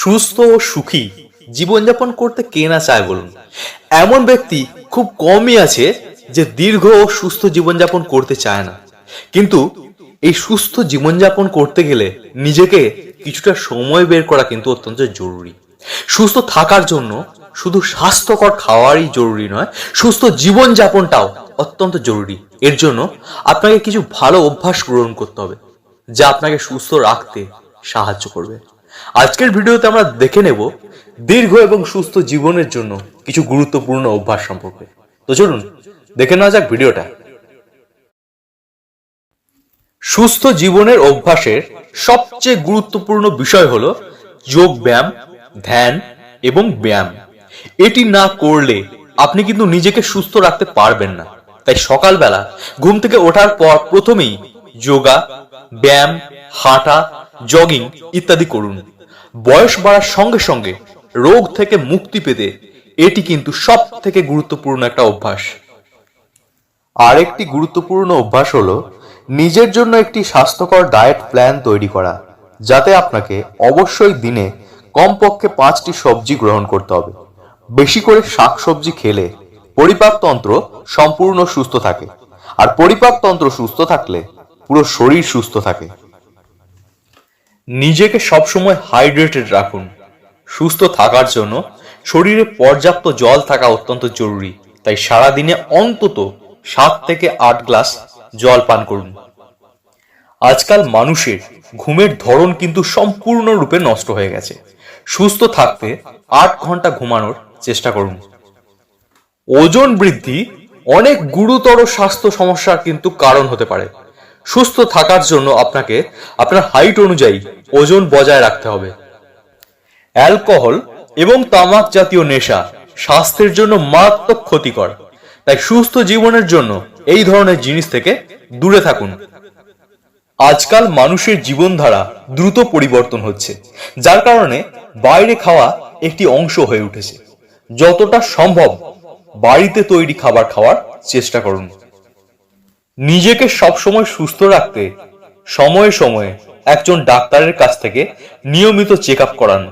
সুস্থ ও সুখী জীবনযাপন করতে কে না চায় বলুন? এমন ব্যক্তি খুব কমই আছে যে দীর্ঘ ও সুস্থ জীবনযাপন করতে চায় না। কিন্তু এই সুস্থ জীবনযাপন করতে গেলে নিজেকে কিছুটা সময় বের করা কিন্তু অত্যন্ত জরুরি। সুস্থ থাকার জন্য শুধু স্বাস্থ্যকর খাওয়ারই জরুরি নয়, সুস্থ জীবনযাপনটাও অত্যন্ত জরুরি। এর জন্য আপনাকে কিছু ভালো অভ্যাস গ্রহণ করতে হবে, যা আপনাকে সুস্থ রাখতে সাহায্য করবে। আজকের ভিডিওতে আমরা দেখে নেব দীর্ঘ এবং সুস্থ জীবনের জন্য কিছু গুরুত্বপূর্ণ অভ্যাস সম্পর্কে। তো চলুন, দেখে নেওয়া যাক ভিডিওটা। সুস্থ জীবনের অভ্যাসের সবচেয়ে গুরুত্বপূর্ণ বিষয় হলো যোগ ব্যায়াম, ধ্যান এবং ব্যায়াম। এটি না করলে আপনি কিন্তু নিজেকে সুস্থ রাখতে পারবেন না। তাই সকালবেলা ঘুম থেকে ওঠার পর প্রথমেই যোগা, ব্যায়াম, হাঁটা জগিং ইত্যাদি করুন। বয়স বাড়ার সঙ্গে সঙ্গে রোগ থেকে মুক্তি পেতে এটি কিন্তু সব থেকে গুরুত্বপূর্ণ একটা অভ্যাস। আরেকটি গুরুত্বপূর্ণ অভ্যাস হলো নিজের জন্য একটি স্বাস্থ্যকর ডায়েট প্ল্যান তৈরি করা, যাতে আপনাকে অবশ্যই দিনে কমপক্ষে পাঁচটি সবজি গ্রহণ করতে হবে। বেশি করে শাকসবজি খেলে পরিপাকতন্ত্র সম্পূর্ণ সুস্থ থাকে। আর পরিপাকতন্ত্র সুস্থ থাকলে পুরো শরীর সুস্থ থাকে। নিজেকে সবসময় হাইড্রেটেড রাখুন। সুস্থ থাকার জন্য শরীরে পর্যাপ্ত জল থাকা অত্যন্ত জরুরি। তাই সারাদিনে অন্তত সাত থেকে আট গ্লাস জল পান করুন। আজকাল মানুষের ঘুমের ধরন কিন্তু সম্পূর্ণরূপে নষ্ট হয়ে গেছে। সুস্থ থাকতে আট ঘণ্টা ঘুমানোর চেষ্টা করুন। ওজন বৃদ্ধি অনেক গুরুতর স্বাস্থ্য সমস্যার কিন্তু কারণ হতে পারে। সুস্থ থাকার জন্য আপনাকে আপনার হাইট অনুযায়ী ওজন বজায় রাখতে হবে। অ্যালকোহল এবং তামাক জাতীয় নেশা স্বাস্থ্যের জন্য মারাত্মক ক্ষতিকর। তাই সুস্থ জীবনের জন্য এই ধরনের জিনিস থেকে দূরে থাকুন। আজকাল মানুষের জীবনধারা দ্রুত পরিবর্তন হচ্ছে, যার কারণে বাইরে খাওয়া একটি অংশ হয়ে উঠেছে। যতটা সম্ভব বাড়িতে তৈরি খাবার খাওয়ার চেষ্টা করুন। নিজেকে সবসময় সুস্থ রাখতে সময়ে সময়ে একজন ডাক্তারের কাছ থেকে নিয়মিত চেক আপ করান।